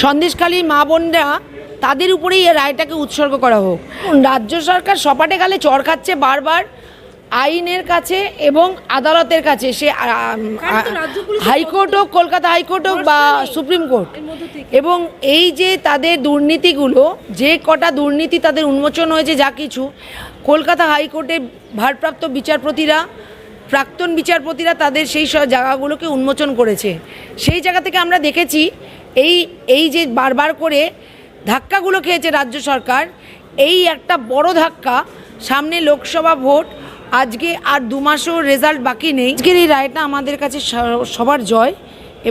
সন্দেশখালী মা বোনরা তাদের উপরেই এই রায়টাকে উৎসর্গ করা হোক। রাজ্য সরকার সপাটে গালে চর খাচ্ছে বারবার আইনের কাছে এবং আদালতের কাছে। সে হাইকোর্ট হোক কলকাতা হাইকোর্ট হোক বা সুপ্রিম কোর্ট। এবং এই যে তাদের দুর্নীতিগুলো যে কটা দুর্নীতি তাদের উন্মোচন হয়েছে যা কিছু কলকাতা হাইকোর্টে ভারপ্রাপ্ত বিচারপতিরা প্রাক্তন বিচারপতিরা তাদের সেই সব জায়গাগুলোকে উন্মোচন করেছে। সেই জায়গা থেকে আমরা দেখেছি এই এই যে বারবার করে ধাক্কাগুলো খেয়েছে রাজ্য সরকার, এই একটা বড় ধাক্কা, সামনে লোকসভা ভোট, আজকে আর দু মাসও রেজাল্ট বাকি নেই। আজকের এই রায়টা আমাদের কাছে সবার জয়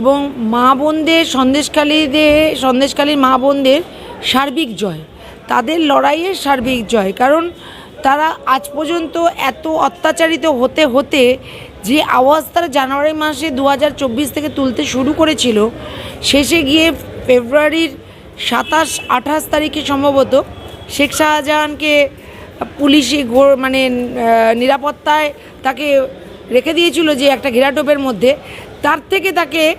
এবং মা বোনদের সন্দেশকালীদের সন্দেশকালীর মা বোনদের সার্বিক জয়। তাদের লড়াইয়ের সার্বিক জয়। কারণ তারা আজ পর্যন্ত এত অত্যাচারিত হতে হতে যে আওয়াজ তারা জানুয়ারি মাসে দু হাজার চব্বিশ থেকে তুলতে শুরু করেছিল, শেষে গিয়ে ফেব্রুয়ারির সাতাশ, আঠাশ তারিখে সম্ভবত শেখ শাহজাহানকে পুলিশি গো- মানে নিরাপত্তায় তাকে রেখে দিয়েছিল যে একটা ঘেরাটোপের মধ্যে। তার থেকে তাকে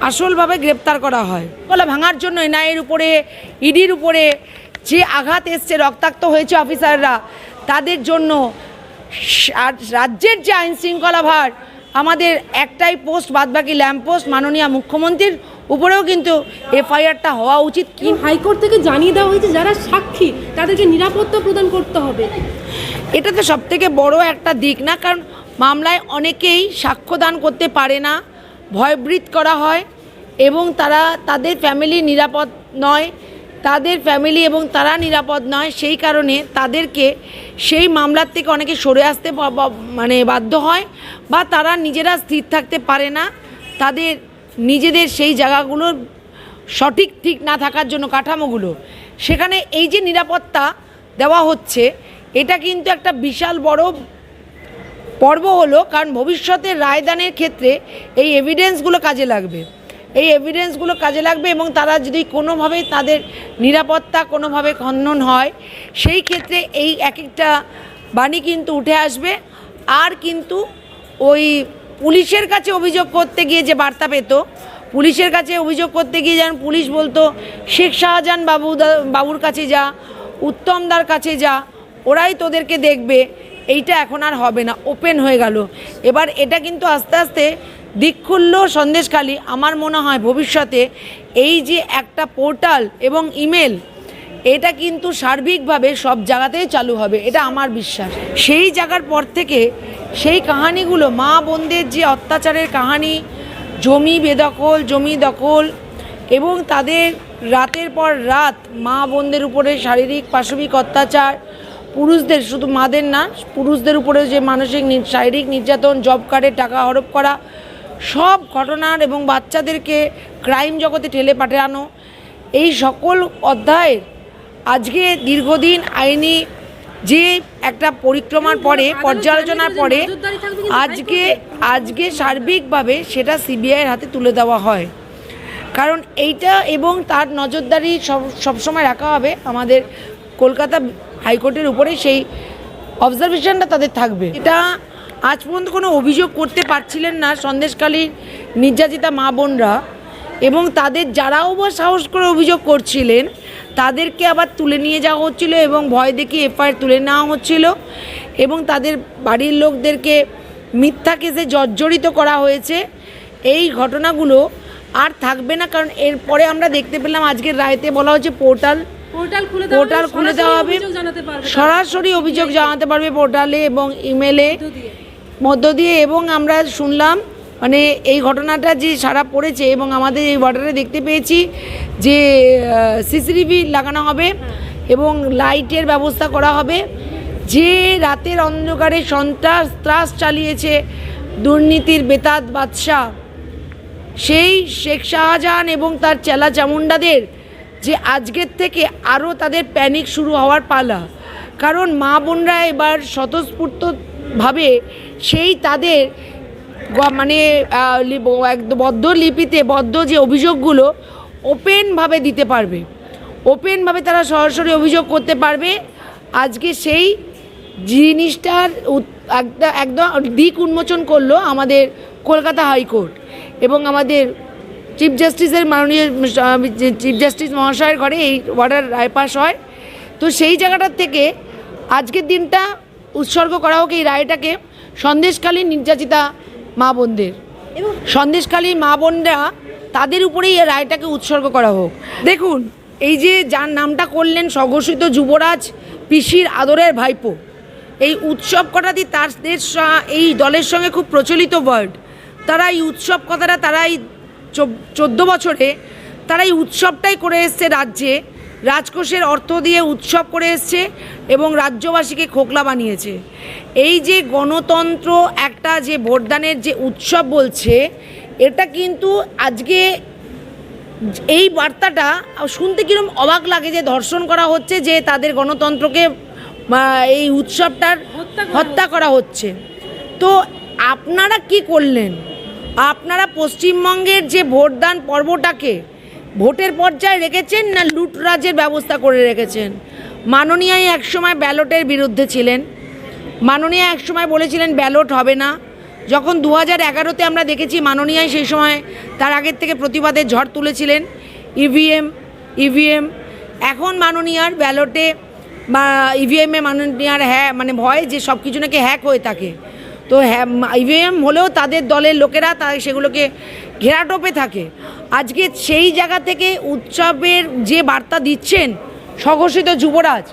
আসলভাবে গ্রেপ্তার করা হয়। গলা ভাঙার জন্য এনআইয়ের উপরে, ইডির উপরে যে আঘাত এসছে, রক্তাক্ত হয়েছে অফিসাররা, তাদের জন্য রাজ্যের যে আইন শৃঙ্খলা ভার আমাদের একটাই পোস্ট বাদবাকি ল্যাম্প পোস্ট মাননীয় মুখ্যমন্ত্রীর উপরেও কিন্তু এফআইআরটা হওয়া উচিত। কি হাইকোর্ট থেকে জানিয়ে দেওয়া হয়েছে যারা সাক্ষী তাদেরকে নিরাপত্তা প্রদান করতে হবে? এটা তো সব থেকে বড় একটা দিক না কারণ মামলায় অনেকেই সাক্ষ্যদান করতে পারে না ভয়বৃত করা হয় এবং তারা তাদের ফ্যামিলি নিরাপদ নয় তাদের ফ্যামিলি এবং তারা নিরাপদ নয়, সেই কারণে তাদেরকে সেই মামলার থেকে অনেকে সরে আসতে মানে বাধ্য হয় বা তারা নিজেরা স্থির থাকতে পারে না। তাদের নিজেদের সেই জায়গাগুলোর সঠিক ঠিক না থাকার জন্য কাঠামোগুলো। সেখানে এই যে নিরাপত্তা দেওয়া হচ্ছে, এটা কিন্তু একটা বিশাল বড় পর্ব হলো, কারণ ভবিষ্যতে রায়দানের ক্ষেত্রে এই এভিডেন্সগুলো কাজে লাগবে। এই এভিডেন্সগুলো কাজে লাগবে এবং তারা যদি কোনোভাবে তাদের নিরাপত্তা কোনোভাবে খণ্ডন হয়, সেই ক্ষেত্রে এই এক একটা বাণী কিন্তু উঠে আসবে। আর কিন্তু ওই পুলিশের কাছে অভিযোগ করতে গিয়ে যে বার্তা পেত, পুলিশের কাছে অভিযোগ করতে গিয়ে যেন পুলিশ বলতো, শেখ শাহজাহান বাবু বাবুর কাছে যা উত্তমদার কাছে যা, ওরাই তোদেরকে দেখবে। এইটা এখন আর হবে না ওপেন হয়ে গেল। এবার এটা কিন্তু আস্তে আস্তে দিক খুললো সন্দেশখালী আমার মনে হয় ভবিষ্যতে এই যে একটা পোর্টাল এবং ইমেল, এটা কিন্তু সার্বিকভাবে সব জায়গাতেই চালু হবে, এটা আমার বিশ্বাস। সেই জায়গার পর থেকে সেই কাহানিগুলো, মা বোনদের যে অত্যাচারের কাহানি, জমি বেদখল, জমি দখল এবং তাদের রাতের পর রাত মা বোনদের উপরে শারীরিক, পাশবিক অত্যাচার, পুরুষদের শুধু মাদের না, পুরুষদের উপরে যে মানসিক শারীরিক নির্যাতন, জব কার্ডে টাকা হরপ করা সব ঘটনার এবং বাচ্চাদেরকে ক্রাইম জগতে ঠেলে পাঠানো। এই সকল অধ্যায়ের আজকে দীর্ঘদিন আইনি যে একটা পরিক্রমার পরে পর্যালোচনার পরে আজকে আজকে সার্বিকভাবে সেটা সিবিআইয়ের হাতে তুলে দেওয়া হয়। কারণ এইটা এবং তার নজরদারি সব সবসময় রাখা হবে আমাদের কলকাতা হাইকোর্টের উপরে সেই অবজারভেশনটা তাদের থাকবে। এটা আজ পর্যন্ত কোনো অভিযোগ করতে পারছিলেন না সন্দেশকালীর নির্যাতিতা মা বোনরা এবং তাদের যারাও বা সাহস করে অভিযোগ করছিলেন তাদেরকে আবার তুলে নিয়ে যাওয়া হচ্ছিল এবং ভয় দেখিয়ে এফআইআর তুলে নেওয়া হচ্ছিল এবং তাদের বাড়ির লোকদেরকে মিথ্যা কেসে জর্জরিত করা হয়েছে। এই ঘটনাগুলো আর থাকবে না কারণ এরপরে আমরা দেখতে পেলাম আজকের রায়তে বলা হচ্ছে পোর্টাল পোর্টাল খুলে দেওয়া পোর্টাল খুলে দেওয়া হবে। সরাসরি অভিযোগ জানাতে পারবে পোর্টালে এবং ইমেলে মধ্য দিয়ে। এবং আমরা শুনলাম মানে এই ঘটনাটা যে সারা পড়েছে এবং আমাদের এই বর্ডারে দেখতে পেয়েছি যে সিসিটিভি লাগানো হবে এবং লাইটের ব্যবস্থা করা হবে যে রাতের অন্ধকারে সন্ত্রাস, ত্রাস চালিয়েছে দুর্নীতির বেতাত বাদশাহ, সেই শেখ শাহজাহান এবং তার চেলা চামুন্ডাদের যে আজকের থেকে আরও তাদের প্যানিক শুরু হওয়ার পালা কারণ মা বোনরা এবার স্বতঃস্ফূর্তভাবে সেই তাদের মানে একদম বদ্ধ লিপিতে, বদ্ধ যে অভিযোগগুলো ওপেনভাবে দিতে পারবে। ওপেনভাবে তারা সরাসরি অভিযোগ করতে পারবে। আজকে সেই জিনিসটার একদম দিক উন্মোচন করল আমাদের কলকাতা হাইকোর্ট এবং আমাদের চিফ জাস্টিসের মাননীয় চিফ জাস্টিস মহাশয়ের ঘরে এই অর্ডার রায় পাস হয়। তো সেই জায়গাটার থেকে আজকের দিনটা উৎসর্গ করা হোক এই রায়টাকে সন্দেশখালী নির্যাতিতা মা বোনদের। এবং সন্দেশখালী মা বোনরা তাদের উপরেই এই রায়টাকে উৎসর্গ করা হোক। দেখুন এই যে যার নামটা করলেন স্বঘোষিত যুবরাজ পিসির আদরের ভাইপো এই উৎসব কথাটি তাদের সা- এই দলের সঙ্গে খুব প্রচলিত ওয়ার্ড তারা এই উৎসব কথাটা তারা এই চোদ্দ বছরে তারা এই উৎসবটাই করে এসছে রাজ্যে। রাজকোষের অর্থ দিয়ে উৎসব করে এসছে এবং রাজ্যবাসীকে খোকলা বানিয়েছে। এই যে গণতন্ত্র একটা যে ভোটদানের যে উৎসব বলছে এটা কিন্তু আজকে এই বার্তাটা শুনতে কীরকম অবাক লাগে যে ধর্ষণ করা হচ্ছে যে তাদের গণতন্ত্রকে এই উৎসবটার হত্যা করা হত্যা করা হচ্ছে। তো আপনারা কি করলেন? আপনারা পশ্চিমবঙ্গের যে ভোটদান পর্বটাকে ভোটের পর্যায়ে রেখেছেন না লুটরাজের ব্যবস্থা করে রেখেছেন? মাননীয়াই একসময় ব্যালটের বিরুদ্ধে ছিলেন। মাননীয়া একসময় বলেছিলেন ব্যালট হবে না। যখন দু হাজার এগারোতে আমরা দেখেছি মাননীয়াই সেই সময় তার আগের থেকে প্রতিবাদের ঝড় তুলেছিলেন। ইভিএম ইভিএম এখন মাননীয়ার ব্যালটে বা ইভিএমে মাননীয়ার হ্যাঁ মানে ভয় যে সব কিছু নাকি হ্যাক হয়ে থাকে। তো হ্যাঁ ইভিএম হলেও তাদের দলের লোকেরা তা সেগুলোকে ঘেরাটোপে থাকে। আজকে সেই জায়গা থেকে উৎসবের যে বার্তা দিচ্ছেন স্বঘোষিত যুবরাজ,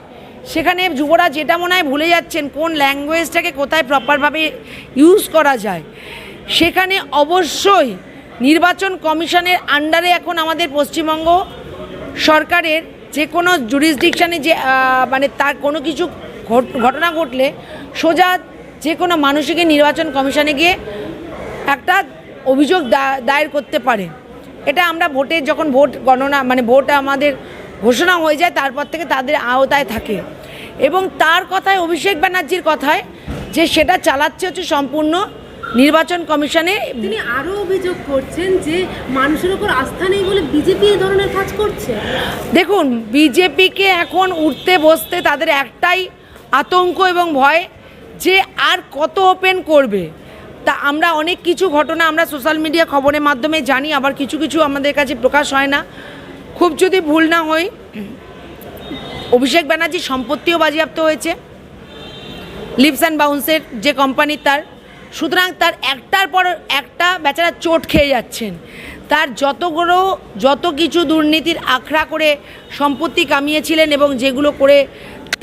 সেখানে যুবরাজ এটা মনে হয় ভুলে যাচ্ছেন কোন ল্যাঙ্গুয়েজটাকে কোথায় প্রপারভাবে ইউজ করা যায়। সেখানে অবশ্যই নির্বাচন কমিশনের আন্ডারে এখন আমাদের পশ্চিমবঙ্গ সরকারের যে কোনো জুরিসডিকশানে যে মানে তার কোনো কিছু ঘট- ঘটনা ঘটলে সোজা যে কোনো মানুষকে নির্বাচন কমিশনে গিয়ে একটা অভিযোগ দায়ের করতে পারে। এটা আমরা ভোটের যখন ভোট গণনা মানে ভোট আমাদের ঘোষণা হয়ে যায় তারপর থেকে তাদের আওতায় থাকে। এবং তার কথায় অভিষেক ব্যানার্জির কথায় যে সেটা চালাচ্ছে হচ্ছে সম্পূর্ণ নির্বাচন কমিশনে। তিনি আরও অভিযোগ করছেন যে মানুষের উপর আস্থা নেই বলে বিজেপি এই ধরনের কাজ করছে। দেখুন বিজেপিকে এখন উঠতে বসতে তাদের একটাই আতঙ্ক এবং ভয় যে আর কত ওপেন করবে। তা আমরা অনেক কিছু ঘটনা আমরা সোশ্যাল মিডিয়া খবরের মাধ্যমে জানি, আবার কিছু কিছু আমাদের কাছে প্রকাশ হয় না। খুব যদি ভুল না হয়, অভিষেক ব্যানার্জির সম্পত্তিও বাজেয়াপ্ত হয়েছে। লিপস অ্যান্ড বাউন্সের যে কোম্পানি তার, সুতরাং তার একটার পর একটা বেচারা চোট খেয়ে যাচ্ছেন। তার যতগুলো, যত কিছু দুর্নীতির আখড়া করে সম্পত্তি কামিয়েছিলেন এবং যেগুলো করে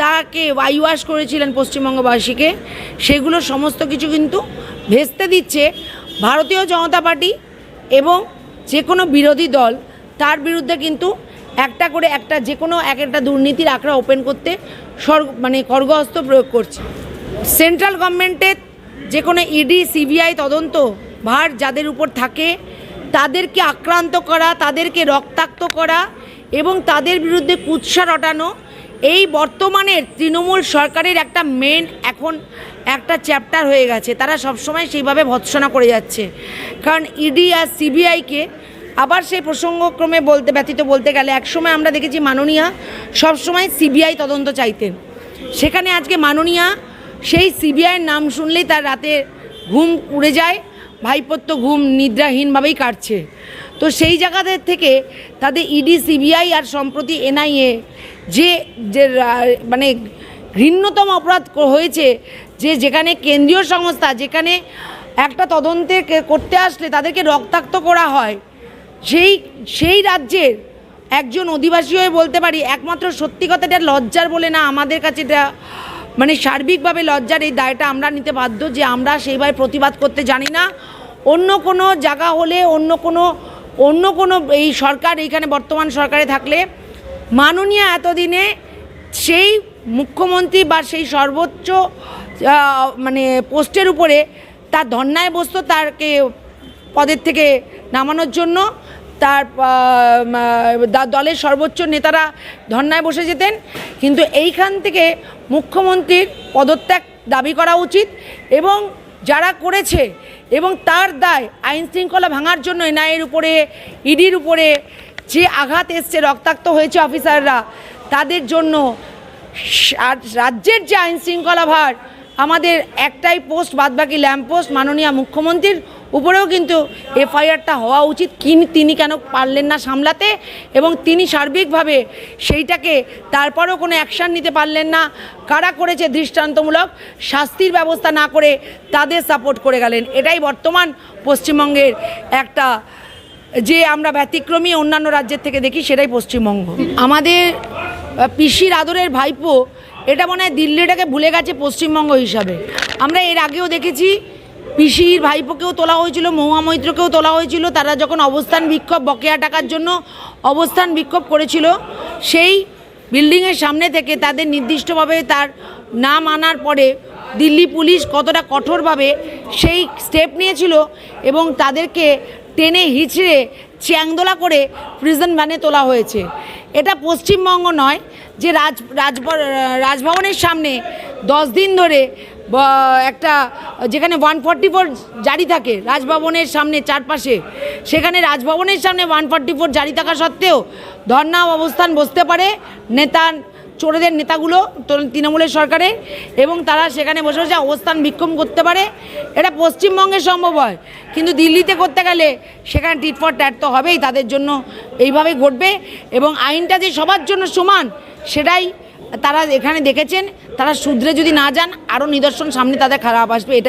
তাকে ওয়াশ করেছিলেন পশ্চিমবঙ্গবাসীকে। সেগুলো সমস্ত কিছু কিন্তু ভেস্তে দিচ্ছে ভারতীয় জনতা পার্টি এবং যে কোনো বিরোধী দল। তার বিরুদ্ধে কিন্তু একটা করে একটা যে কোনো এক একটা দুর্নীতির আখড়া ওপেন করতে স্বর্গ মানে খড়গহস্ত প্রয়োগ করছে। সেন্ট্রাল গভর্নমেন্টের যে কোনো ইডি সিবিআই তদন্ত ভার যাদের উপর থাকে, তাদেরকে আক্রান্ত করা, তাদেরকে রক্তাক্ত করা এবং তাদের বিরুদ্ধে কুৎসা রটানো এই বর্তমানের তৃণমূল সরকারের একটা মেন এখন একটা চ্যাপ্টার হয়ে গেছে। তারা সবসময় সেইভাবে ভৎসনা করে যাচ্ছে। কারণ ইডি আর সিবিআইকে আবার সেই প্রসঙ্গক্রমে বলতে, ব্যতীত বলতে গেলে, একসময় আমরা দেখেছি মাননীয়া সবসময় সিবিআই তদন্ত চাইতেন সেখানে আজকে মাননীয়া সেই সিবিআইয়ের নাম শুনলেই তার রাতে ঘুম উড়ে যায় ভাইপত্য ঘুম নিদ্রাহীনভাবেই কাটছে। তো সেই জায়গাদের থেকে তাদের ইডি, সিবিআই আর সম্প্রতি এনআইএ যে যে মানে ঘৃণ্যতম অপরাধ হয়েছে, যে যেখানে কেন্দ্রীয় সংস্থা, যেখানে একটা তদন্তে করতে আসলে তাদেরকে রক্তাক্ত করা হয়, সেই সেই রাজ্যের একজন অধিবাসী হয়ে বলতে পারি, একমাত্র সত্যি কথাটা লজ্জার বলে না, আমাদের কাছে এটা মানে সার্বিকভাবে লজ্জার এই দায়টা আমরা নিতে বাধ্য যে আমরা সেইভাবে প্রতিবাদ করতে জানি না। অন্য কোনো জায়গা হলে, অন্য কোনো অন্য কোনো এই সরকার এইখানে বর্তমান সরকারে থাকলে মাননীয় এতদিনে সেই মুখ্যমন্ত্রী বা সেই সর্বোচ্চ মানে পোস্টের উপরে তার ধর্নায় বসতো তাকে পদের থেকে নামানোর জন্য তার দলের সর্বোচ্চ নেতারা ধর্নায় বসে যেতেন। কিন্তু এইখান থেকে মুখ্যমন্ত্রীর পদত্যাগ দাবি করা উচিত এবং যারা করেছে এবং তার দায় আইন শৃঙ্খলা ভাঙার জন্য এনআইয়ের উপরে, ইডির উপরে যে আঘাত এসছে, রক্তাক্ত হয়েছে অফিসাররা, তাদের জন্য রাজ্যের যে আইন শৃঙ্খলা ভার, আমাদের একটাই পোস্ট, বাদবাকি ল্যাম্প পোস্ট মাননীয় মুখ্যমন্ত্রীর উপরেও কিন্তু এফআইআরটা হওয়া উচিত। কি তিনি কেন পারলেন না সামলাতে এবং তিনি সার্বিকভাবে সেইটাকে তারপরেও কোনো অ্যাকশান নিতে পারলেন না। কারা করেছে দৃষ্টান্তমূলক শাস্তির ব্যবস্থা না করে তাদের সাপোর্ট করে গেলেন। এটাই বর্তমান পশ্চিমবঙ্গের একটা যে আমরা ব্যতিক্রমী অন্যান্য রাজ্যের থেকে দেখি সেটাই পশ্চিমবঙ্গ। আমাদের পিসির আদরের ভাইপো এটা মনে হয় দিল্লিটাকে ভুলে গেছে পশ্চিমবঙ্গ হিসাবে। আমরা এর আগেও দেখেছি পিসির ভাইপোকেও তোলা হয়েছিল, মহুয়া মৈত্রকেও তোলা হয়েছিল। তারা যখন অবস্থান বিক্ষোভ, বকেয়া টাকার জন্য অবস্থান বিক্ষোভ করেছিল, সেই বিল্ডিংয়ের সামনে থেকে তাদের নির্দিষ্টভাবে তার নাম আনার পরে দিল্লি পুলিশ কতটা কঠোরভাবে সেই স্টেপ নিয়েছিল এবং তাদেরকে টেনে হিচড়ে চ্যাংদোলা করে প্রিজন ভ্যানে তোলা হয়েছে। এটা পশ্চিমবঙ্গ নয় যে রাজ রাজভ- রাজভবনের সামনে দশ দিন ধরে একটা, যেখানে ওয়ান ফর্টি ফোর জারি থাকে, রাজভবনের সামনে চারপাশে। সেখানে রাজভবনের সামনে ওয়ান ফর্টি ফোর জারি থাকা সত্ত্বেও ধর্না অবস্থান বসতে পারে নেতা চোরদের নেতাগুলো তৃণমূলের সরকারের এবং তারা সেখানে বসে বসে অবস্থান বিক্ষোভ করতে পারে। এটা পশ্চিমবঙ্গে সম্ভব হয়, কিন্তু দিল্লিতে করতে গেলে সেখানে টিট ফর ট্যাট তো হবেই, তাদের জন্য এইভাবেই ঘটবে। এবং আইনটা যে সবার জন্য সমান, সেটাই তারা এখানে দেখেছেন, তারা শুধরে যদি না যান আরও নিদর্শন সামনে তাদের খারাপ আসবে, এটাই